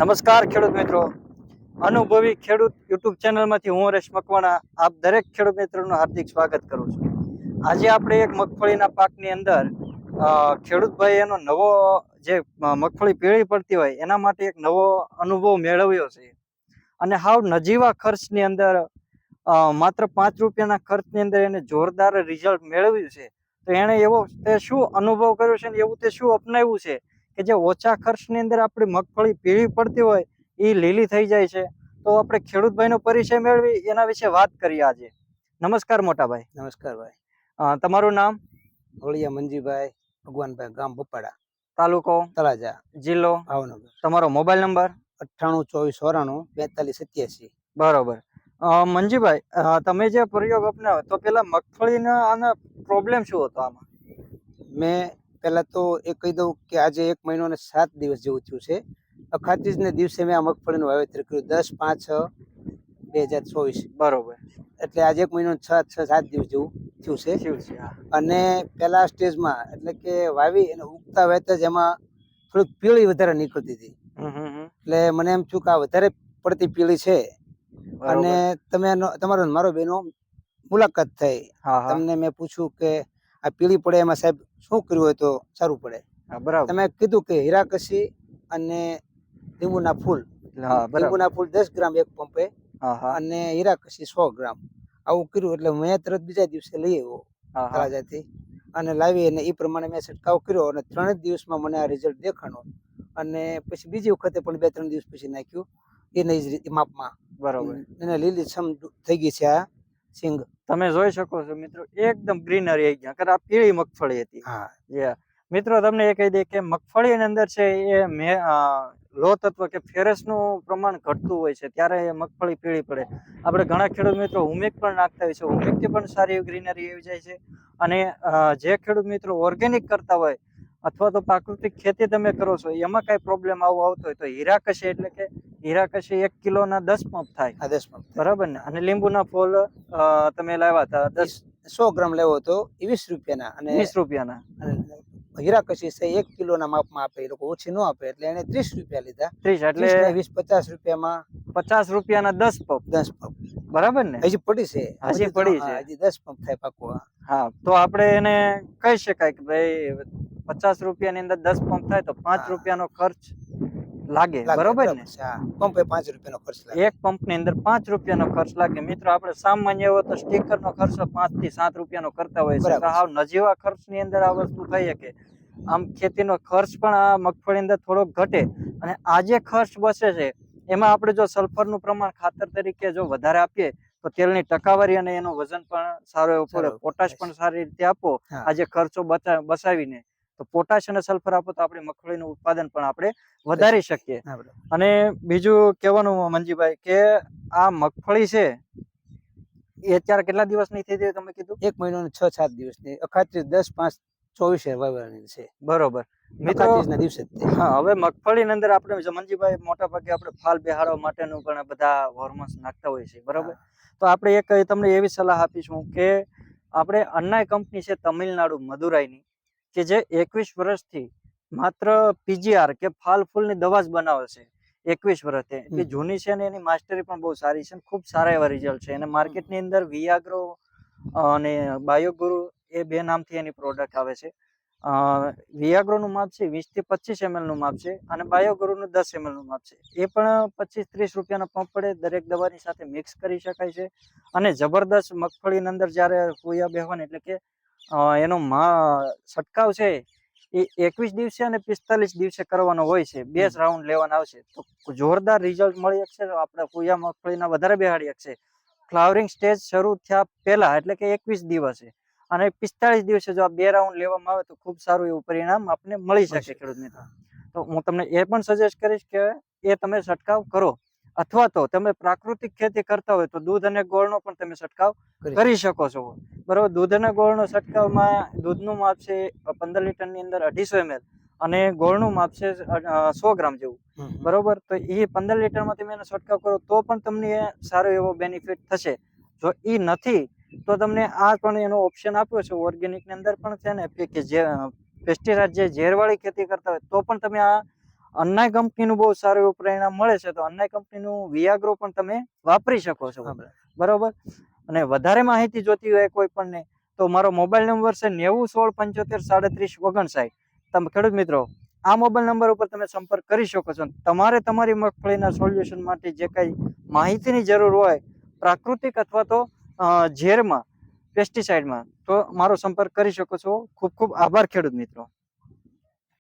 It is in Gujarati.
નમસ્કાર ખેડૂત મિત્રો. અનુભવી ખેડૂત યુટ્યુબ ચેનલમાંથી હું હરેશ મકવાણા આપ દરેક ખેડૂત મિત્રોનું હાર્દિક સ્વાગત કરું છું. આજે આપણે એક મગફળીના પાકની અંદર ખેડૂતભાઈ એનો નવો જે મગફળી પીળી પડતી હોય એના માટે એક નવો અનુભવ મેળવ્યો છે. અને હાવ નજીવા ખર્ચની અંદર માત્ર પાંચ રૂપિયાના ખર્ચની અંદર એને જોરદાર રિઝલ્ટ મેળવ્યું છે. તો એણે એવો તે શું અનુભવ કર્યો છે ને એવું તે શું અપનાવ્યું છે? કે જે ઓછા ખર્ચની અંદર આપણી મગફળી પીળી પડતી હોય એ લીલી થઈ જાય છે. તો આપણે ખેડૂતભાઈનો પરિચય મેળવી એના વિશે વાત કરીએ આજે. નમસ્કાર મોટાભાઈ. નમસ્કાર ભાઈ. તમારું નામ? હોળિયા મંજીભાઈ ભગવાનભાઈ ગામ બપાડા. તાલુકો? તળાજા. જિલ્લો? ભાવનગર. તમારો મોબાઈલ નંબર? અઠ્ઠાણું ચોવીસ ચોરાણું બેતાલીસ સત્યાસી. બરોબર. મંજીભાઈ તમે જે પ્રયોગ અપનાવ્યો તો પેલા મગફળીના આના પ્રોબ્લેમ શું હતો આમાં? મેં પહેલા તો એ કહી દઉં કે આજે એક મહિનો અને સાત દિવસ જેવું થયું છે. અખાત્રીસ ને દિવસે મેં આ મગફળીનું વાવેતર કર્યું દસ પાંચ છ બે હજાર ચોવીસ. બરોબર. એટલે આજે એક મહિનો છ છ સાત દિવસ જેવું થયું છે. અને પહેલા સ્ટેજમાં એટલે કે વાવી અને ઉગતા વહેતા જ એમાં થોડીક પીળી વધારે નીકળતી હતી. એટલે મને એમ થયું કે આ વધારે પડતી પીળી છે. અને તમે તમારો મારો બેનો મુલાકાત થઈ. તમને મેં પૂછ્યું કે આ પીળી પડે એમાં સાહેબ શું કર્યું હોય તો સારું પડે. હા, બરાબર. તમે કીધું કે હીરાકસી અને લીંબુના ફૂલ. લીંબુના ફૂલ દસ ગ્રામ એક પંપે અને હીરાકસી સો ગ્રામ. આવું કર્યું એટલે મેં તરત બીજા દિવસે લઈ આવ્યો તળાજાથી. અને લાવી અને એ પ્રમાણે મેં છંટકાવ કર્યો અને ત્રણ જ દિવસમાં મને આ રિઝલ્ટ દેખાણો. અને પછી બીજી વખતે પણ બે ત્રણ દિવસ પછી નાખ્યું. એને જ રીતે માપમાં. બરાબર. એને લીલી છમ થઈ ગઈ છે આ. સિંગ. તમે જોઈ શકો છો મિત્રો એકદમ ગ્રીનરી આવી ગયા કારણ આ પીળી મગફળી હતી. હા. જે મિત્રો તમને એ કહી દે કે મગફળીની અંદર છે એ મે લો તત્વ કે ફેરસનું પ્રમાણ ઘટતું હોય છે ત્યારે એ મગફળી પીળી પડે. આપણે ઘણા ખેડૂત મિત્રો હુમિક પણ નાખતા હોય છે હુમિકથી પણ સારી ગ્રીનરી આવી જાય છે. અને જે ખેડૂત મિત્રો ઓર્ગેનિક કરતા હોય અથવા તો પ્રાકૃતિક ખેતી તમે કરો છો એમાં કઈ પ્રોબ્લેમ આવો આવતો હોય તો હીરાકશી એટલે કે હીરાકશી એક કિલોના દસ પંપ થાય. દસ પંપ બરાબર ને? અને લીંબુના ના ફોલ તમે લાવ્યા હતા દસ સો ગ્રામ લેવો હતો એ વીસ રૂપિયાના અને વીસ રૂપિયાના. અને હીરા કશી છે એક કિલોના માપમાં આપે એ લોકો ઓછી ન આપે એટલે એને ત્રીસ રૂપિયા લીધા. ત્રીસ એટલે વીસ પચાસ રૂપિયામાં પચાસ રૂપિયાના દસ પંપ. દસ પંપ. બરાબર ને? હજી પડી છે. હજી પડી છે. હજી દસ પંપ થાય પાકું. હા તો આપણે એને કહી શકાય કે ભાઈ પચાસ રૂપિયાની અંદર દસ પંપ થાય તો પાંચ રૂપિયાનો ખર્ચ લાગે બરોબર ને. પંપે પાંચ રૂપિયાનો ખર્ચ લાગે. એક પંપની અંદર પાંચ રૂપિયાનો ખર્ચ લાગે. મિત્રો આપણે સામાન્ય એવો તો સ્ટીકરનો ખર્ચ પાંચથી સાત રૂપિયાનો કરતા હોય છે. હાવ નજીવા ખર્ચની અંદર આ વસ્તુ થઈ શકે. આમ ખેતીનો ખર્ચ પણ આ મગફળી અંદર થોડોક ઘટે. અને આ જે ખર્ચ બચે છે એમાં આપણે જો સલ્ફરનું પ્રમાણ ખાતર તરીકે જો વધારે આપીએ તો તેલની ટકાવારી અને એનું વજન પણ સારો એવો પડે પોટાશ પણ સારી રીતે આપો. આજે ખર્ચો બચા બચાવીને તો પોટાશ અને સલ્ફર આપો તો આપણી મગફળીનું ઉત્પાદન પણ આપણે વધારી શકીએ. અને બીજું કહેવાનું મંજીભાઈ કે આ મગફળી છે એ અત્યારે કેટલા દિવસની થઈ ગઈ તમે કીધું? એક મહિનો છ સાત દિવસની. અખાત્રીસ દસ પાંચ ચોવીસ વાવવાની છે. બરોબર. મિત્રો દિવસે હા હવે મગફળીની અંદર આપણે જે મંજીભાઈ મોટા ભાગે આપણે ફાલ બેહાડવા માટેનું પણ બધા હોર્મોન્સ નાખતા હોય છે બરોબર? તો આપણે એક તમને એવી સલાહ આપીશું કે આપણે અન્નાય કંપની છે તમિલનાડુ મદુરાઈની. કે જે એકવીસ વર્ષથી માત્ર પીજીઆર કે ફાલ ફૂલની દવા જ બનાવે છે એકવીસ વર્ષથી એટલી જૂની છે ને એની માસ્ટરી પણ બહુ સારી છે ખૂબ સારા એવા રિઝલ્ટ છે. અને માર્કેટની અંદર વિયાગ્રો અને બાયોગુરુ એ બે નામથી એની પ્રોડક્ટ આવે છે. વિયાગ્રોનું માપ છે વીસથી પચીસ એમએલનું માપ છે અને બાયોગુરુનું દસ એમએલનું માપ છે. એ પણ પચીસ ત્રીસ રૂપિયાનો પંપ પડે દરેક દવાની સાથે મિક્સ કરી શકાય છે. અને જબરદસ્ત મગફળીની અંદર જ્યારે ફૂયા બેહવાની એટલે કે એનો મા છંટકાવ છે એ એકવીસ દિવસે અને પિસ્તાલીસ દિવસે કરવાનો હોય છે. બે જ રાઉન્ડ લેવાના આવશે. તો જોરદાર રિઝલ્ટ મળી શકશે. આપણે પૂજા મગફળીના વધારે બેહાડી શકશે. ફ્લાવરિંગ સ્ટેજ શરૂ થયા પહેલા એટલે કે એકવીસ દિવસે. અને પિસ્તાળીસ દિવસે જો આ બે રાઉન્ડ લેવામાં આવે તો ખૂબ સારું એવું પરિણામ આપને મળી શકે. ખેડૂત મિત્રો. તો હું તમને એ પણ સજેસ્ટ કરીશ કે એ તમે છંટકાવ કરો. અથવા તો તમે પ્રાકૃતિક ખેતી કરતા હોય તો દૂધ અને ગોળનો પણ તમે છંટકાવ કરી શકો છો. બરોબર દૂધના ગોળનો છંટકાવમાં દૂધનું માપ છે પંદર લીટરની અંદર અઢીસો એમએલ અને ગોળનું માપ છે સો ગ્રામ જેવું. બરોબર તો એ પંદર લીટરમાં તમે એનો છંટકાવ કરો તો પણ તમને સારો એવો બેનિફિટ થશે. જો એ નથી તો તમને આ પણ એનો ઓપ્શન આપ્યો છે ઓર્ગેનિકની અંદર પણ છે ને કે- જે પેસ્ટિસાઇડ જે ઝેરવાળી ખેતી કરતા હોય તો પણ તમે આ અન્નાય કંપનીનું બહુ સારું એવું પરિણામ મળે છે તો અન્નાય કંપનીનું વિયાગ્રો પણ તમે વાપરી શકો છો. બરાબર. અને વધારે માહિતી જોતી હોય કોઈ પણ તો મારો મોબાઈલ નંબર છે નેવું સોળ પંચોતેર સાડત્રીસ ઓગણસાઠ. તમે ખેડૂત મિત્રો, આ મોબાઈલ નંબર ઉપર તમે સંપર્ક કરી શકો છો. તમારે તમારી મગફળીના સોલ્યુશન માટે જે કાંઈ માહિતીની જરૂર હોય, પ્રાકૃતિક અથવા તો ઝેરમાં, પેસ્ટિસાઇડમાં, તો મારો સંપર્ક કરી શકો છો. ખૂબ ખૂબ આભાર ખેડૂત મિત્રો.